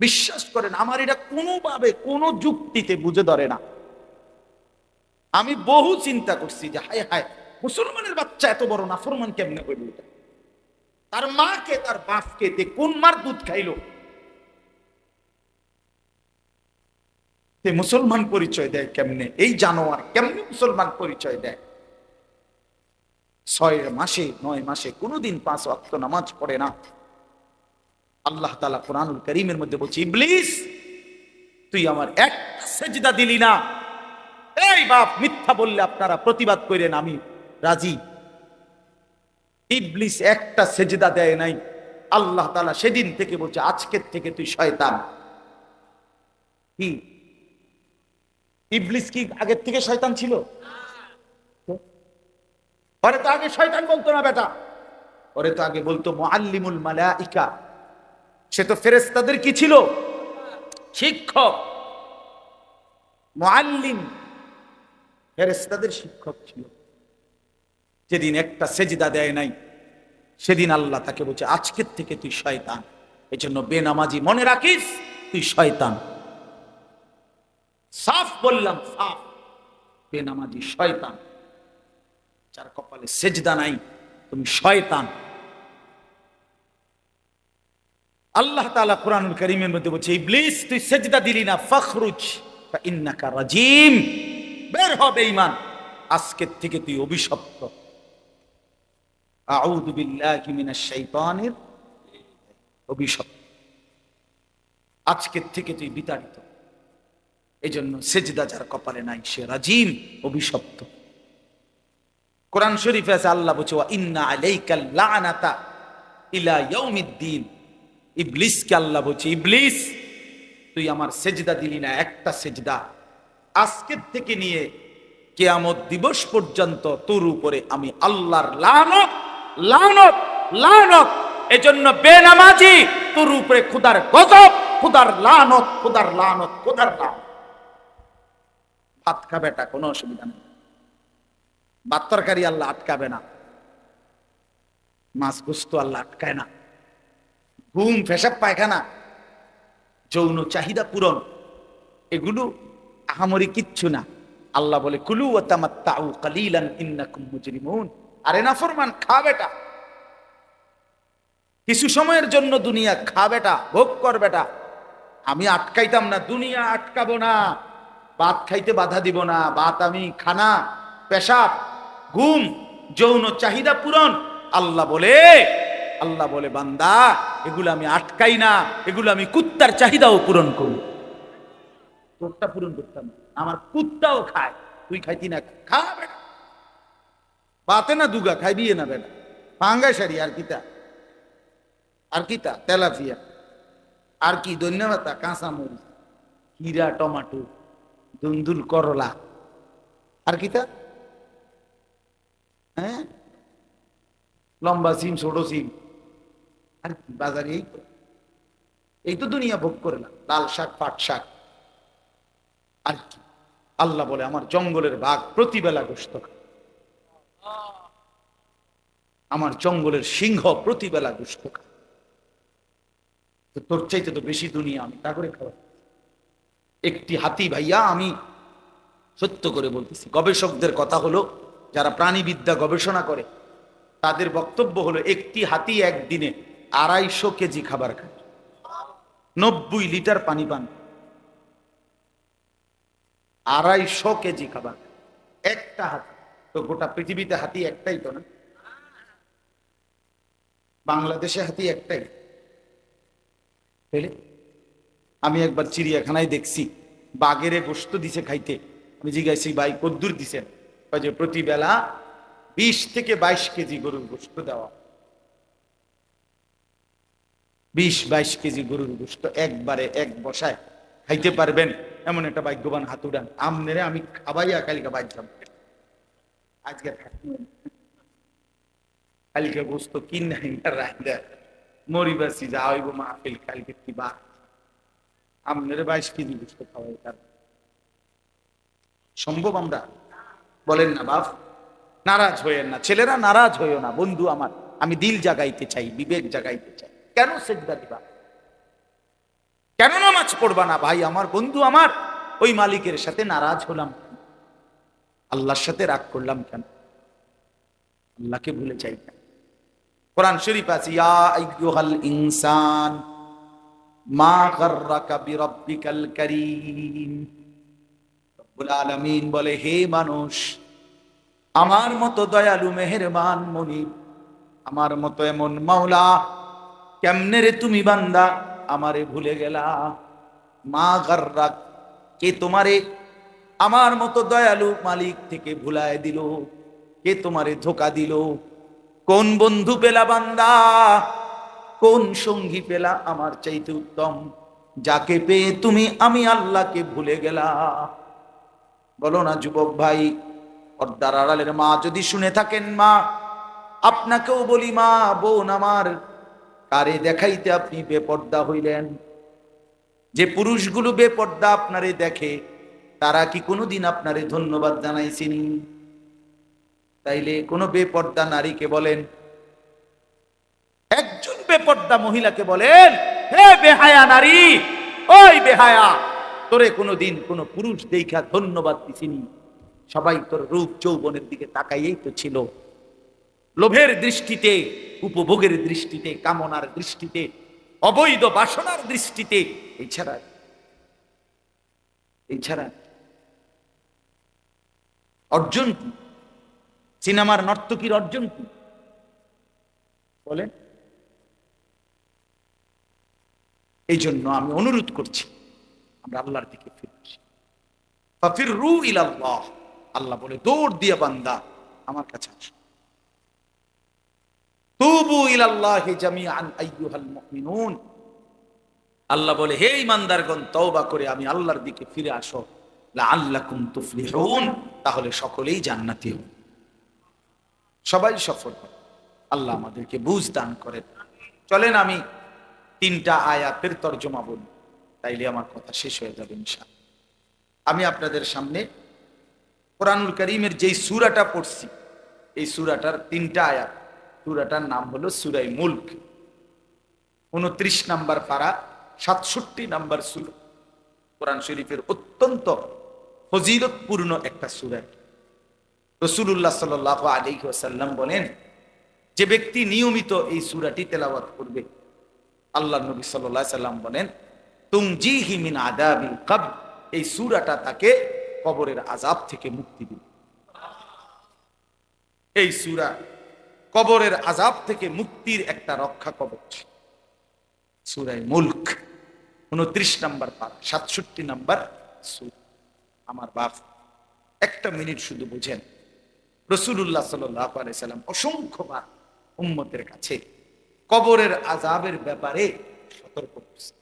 বিশ্বাস করেন, আমার এটা কোনোভাবে, কোনো যুক্তিতে বুঝে ধরে না। আমি বহু চিন্তা করছি যে, হায় হায়, মুসলমানের বাচ্চা এত বড় নাফরমান কেমনে হইল এটা? তার মাকে, তার বাপকে তে কোন মার দুধ খাইলো? মুসলমান পরিচয় দেয় কেমনে? এই জানোয়ার কেমনে মুসলমান পরিচয় দেয়? ছয় মাসে, নয় মাসে, কোনোদিন পাঁচ অক্ত নামাজ পড়ে না। আল্লাহ তালা কোরআনুল করিমের মধ্যে বলছে, ইবলিস, তুই আমার একটা সেজদা দিলি না। এই বাপ, মিথ্যা বললে আপনারা প্রতিবাদ করেন আমি রাজি। ইবলিস একটা সেজদা দেয় নাই। আল্লাহ তালা সেদিন থেকে বলছে, আজকের থেকে তুই শয়তান। কি? ইবলিস কি আগের থেকে শয়তান ছিল? পরে তো আগে শয়তান বলতো না, বেটা। পরে তো আগে বলতো, মুআল্লিমুল মালাইকা। সে তো ফেরেশতাদের কি ছিল? শিক্ষক। মুআল্লিম। ফেরেশতাদের শিক্ষক ছিল। যেদিন একটা সেজদা দেয় নাই সেদিন আল্লাহ তাকে বলছে আজকের থেকে তুই শয়তান। এই জন্য বেনামাজি মনে রাখিস তুই শয়তান। সাফ বললাম সাফ। বেনামাজি শয়তান। যার কপালে সেজদা নাই তুমি শয়তান। আল্লাহ তাআলা কোরআনুল করিমের মধ্যে বলছে, ইবলিস, তুই সেজদা দিলি না, ফখরুজ ইন্নাকা রাজিম। বের হবে ইমান আজকের থেকে তুই অভিশপ্ত। আউযু বিল্লাহি মিনাশ শাইতানির অভিশপ্ত। আজকের থেকে তুই বিতাড়িত। সেজদা যার কপালে নাই, সে রাজিম, অভিশপ্ত। কোরআন শরীফে আছে, আল্লাহ বলছে ইন্না আলাইকাল লানাতা ইলা ইয়াউমিদ্দিন। ইবলিসকে আল্লাহ বলছে, ইবলিস, তুই আমার সেজদা দিলি না, একটা সেজদা। আজকের থেকে নিয়ে কেয়ামত দিবস পর্যন্ত তোর উপরে আমি আল্লাহর লানত লানত লানত। এজন্য বেনামাজি, তোর উপরে খুদার গজব, খুদার লানত খুদার লানত খুদার লানত। ভাত খাবে এটা কোনো অসুবিধা নেই। ভাত তরকারি আল্লাহ আটকাবে না। মাছ গুস্ত আল্লাহ আটকায় না। ঘুম, ফেসাব, পায়খানা। যৌন চাহিদা পূরণ। এগুলো আহামরি কিচ্ছু না। আল্লাহ বলে, কুলু তামাত্তাউ কালিলান আরে না ফরমান, খা বেটা। কিছু সময়ের জন্য দুনিয়া খা বেটা, ভোগ কর বেটা। আমি আটকাইতাম না, দুনিয়া আটকাবো না। ভাত খাইতে বাধা দিব না, ভাত আমি খানা, পেশাব, ঘুম, যৌন চাহিদা পূরণ। আল্লাহ বলে আল্লাহ বলে, বান্দা, এগুলো আমি আটকাই না, এগুলো আমি কুত্তার চাহিদাও পূরণ করি। তোরটা পূরণ করতাম আমার কুত্তাও খায়। তুই খাইতি না খা বেটা বাতে না দুগা খাইবি না বেটা পাঙ্গা সারি আর কিতা? আর কিতা? তেলাপিয়া। আর কি? ধন্যবাদ, কাঁচা মরিচ। হীরা টমাটো, দুন্দুল, করলা। আর কিতা? হ্যাঁ? লম্বা সিম, ছোট সিম। আর বাজারে এই এই তো দুনিয়া ভোগ করে না, লাল শাক, পাট শাক। আর কি? আল্লাহ বলে, আমার জঙ্গলের বাঘ প্রতিবেলা গোস্ত আমার জঙ্গলের সিংহ প্রতিবেলা গোস্ত তোর চাইতে তো বেশি দুনিয়া, আমি তা করে খাওয়া একটি হাতি ভাইয়া, আমি সত্য করে বলতেছি, গবেষকদের কথা হলো, যারা প্রাণীবিদ্যা গবেষণা করে, তাদের বক্তব্য হলো, একটি হাতি একদিনে আড়াইশো কেজি খাবার খায়। নব্বই লিটার পানি পান। আড়াইশো কেজি খাবার। একটা হাতি। তো গোটা পৃথিবীতে হাতি একটাই তো না? বাংলাদেশে হাতি একটাই। আমি একবার চিড়িয়াখানায় দেখছি। বাগেরে গোস্ত দিছে খাইতে। আমি জিজ্ঞাসি, ভাই, কদ্দুর দিছেন? কয় যে প্রতি বেলা বিশ থেকে বাইশ কেজি গরুর গোস্ত দেওয়া বিশ বাইশ কেজি গরুর গোস্ত একবারে এক বসায় খাইতে পারবেন। এমন একটা ভাগ্যবান হাতুডান আমনেরে আমি খাবাইয়া কালকে বাজলাম আজকে। কালকে গোস্ত কিন মরিবাসি যা হইব মাহফিল, কালকে কি বা? আমনের বাইশ কেজি গোস্ত খাওয়াই তার সম্ভব আমরা? বলেন না বাপ। নারাজ হইয়েন না। ছেলেরা নারাজ হইও না। বন্ধু আমার, আমি দিল জাগাইতে চাই, বিবেক জাগাইতে চাই। কেন সেজদা দিবা? কেন নামাজ পড়বা না? ভাই, আমার বন্ধু আমার। ওই মালিকের সাথে নারাজ হলাম। আল্লাহর সাথে রাগ করলাম কেন? আল্লাহকে ভুলে যাই না। কোরআন শরীফ আছে, ইয়া আইয়ুহাল ইনসান, মা গাররাকা বিরাব্বিকাল কারীম। রব্বুল আলামিন বলে, হে মানুষ, আমার মতো দয়ালু, মেহেরবান, মনিব, আমার মতো এমন মাওলা কেমনে রে তুমি বান্দা? আমারে ভুলে গেলা। মা গাররাক, কে তোমারে? আমার মতো দয়ালু মালিক থেকে ভুলায় দিল। কে তোমারে ধোকা দিল? কোন বন্ধু পেলা বান্দা? কোন সঙ্গী পেলা আমার চাইতে উত্তম? যাকে পেয়ে তুমি আমি আল্লাহকে ভুলে গেলা। বলো না যুবক ভাই, পর্দার আড়ালের মা যদি শুনে থাকেন মা, আপনাকেও বলি মা, বোন আমার কারে দেখাইতে আপনি বেপর্দা হইলেন? যে পুরুষগুলো বেপর্দা আপনারে দেখে, তারা কি কোনোদিন আপনারে ধন্যবাদ জানাইছেনি? তাইলে কোনো বেপর্দা নারীকে বলেন, একজন বেপর্দা মহিলাকে বলেন, হে বেহায়া নারী, ওই বেহায়া, তোরে কোনোদিন কোনো পুরুষ দেখা ধন্যবাদ দিছিনি সবাই তোর রূপ যৌবনের দিকে তাকাইয়েই তো ছিল। লোভের দৃষ্টিতে উপভোগের দৃষ্টিতে, কামনার দৃষ্টিতে, অবৈধ বাসনার দৃষ্টিতে, এছাড়া এছাড়া অর্জন কি? সিনেমার নর্তকীর অর্জন কি? বলেন। এই জন্য আমি অনুরোধ করছি, আমরা আল্লাহর দিকে ফিরছি আল্লাহ বলে, দৌড় দিয়ে বান্দা আমার কাছে আসো। তুবু ইলাল্লাহি জামিআন, আইয়ুহাল মুমিনুন। আল্লাহ বলে, হে ইমানদারগণ তওবা করে আমি আল্লাহর দিকে ফিরে আসো। লাআল্লাকুম তুফলিহুন। তাহলে সকলেই জান্নাতি হবে। সবাই সফল হবে। আল্লাহ আমাদেরকে বুঝ দান করেন। চলেন আমি তিনটা আয়াতের তর্জমা বলি। তাইলে আমার কথা শেষ হয়ে যাবে ইনশাআল্লাহ। আমি আপনাদের সামনে কোরআনুল করিমের যেই সুরাটা পড়ছি, এই সুরাটার তিনটা আয়াত সুরাটার নাম হলো সুরাই মুল্ক। উনত্রিশ নাম্বার পারা, সাতষট্টি নাম্বার সুর। কোরআন শরীফের অত্যন্ত ফজিলতপূর্ণ একটা সুরা। রসুল্লাহ সাল আলী সাল্লাম বলেন, যে ব্যক্তি নিয়মিত এই সুরাটি তেলাওয়াত করবে আল্লাহ নবী সাল্লাহ সাল্লাম বলেন তুম জি হিমিন আদাবি কব এই সুরাটা তাকে কবরের আজাব থেকে মুক্তি দিবে। এই সুরা কবরের আজাব থেকে মুক্তির একটা রক্ষা কবচ সুরাই মুল্ক, উনত্রিশ নাম্বার পারা সাতষট্টি নাম্বার আমার বাপ, একটা মিনিট শুধু বুঝেন রসুল্লাহ সাল্লাম অসংখ্যবার উম্মতের কাছে কবরের আজাবের ব্যাপারে সতর্ক করছে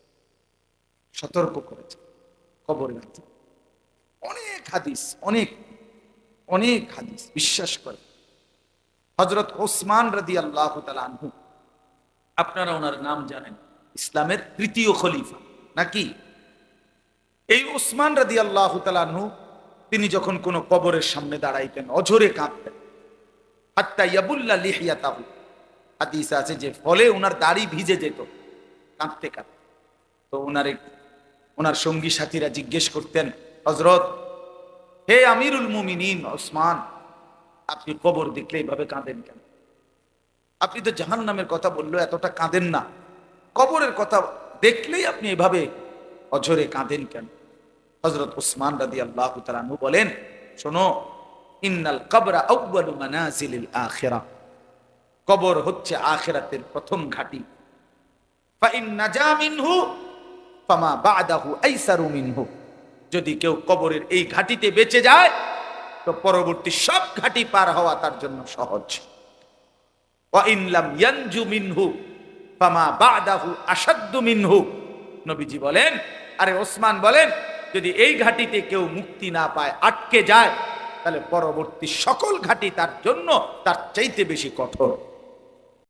সতর্ক করেছে কবরের আজাব অনেক হাদিস, অনেক অনেক হাদিস বিশ্বাস করে হজরত ওসমান রাদি আল্লাহ আনহু। আপনারা ওনার নাম জানেন, ইসলামের তৃতীয় খলিফা। নাকি? এই ওসমান রাদি আল্লাহ আনহু, তিনি যখন কোনো কবরের সামনে দাঁড়াইতেন, অঝরে কাঁদতেন। হাত্তা ইয়াবুল্লা লিহিয়া তাহু হাদিস আছে যে, ফলে ওনার দাড়ি ভিজে যেত, কাঁদতে কাঁদতে। তো ওনার ওনার সঙ্গী সাথীরা জিজ্ঞেস করতেন হজরত হে আমিরুল মুমিনিন ওসমান আপনি কবর দেখলে এইভাবে কাঁদেন কেন? আপনি তো জাহান নামের কথা বলল এতটা কাঁদেন না। কবরের কথা দেখলেই আপনি এভাবে অঝরে কাঁদেন কেন? হজরত উসমান রাদি আল্লাহ তালু বলেন, শোনো, ইন্নাল কবরা আউ্বালু মানাজিলিল আখিরা। কবর হচ্ছে আখেরাতের প্রথম ঘাটি। যদি কেউ কবরের এই ঘাটিতে বেঁচে যায় তো পরবর্তী সব ঘাটি পার হওয়া তার জন্য সহজ। নবীজি বলেন, আরে ওসমান বলেন, যদি এই ঘাটিতে কেউ মুক্তি না পায়, আটকে যায়, তাহলে পরবর্তী সকল ঘাটি তার জন্য তার চাইতে বেশি কঠোর।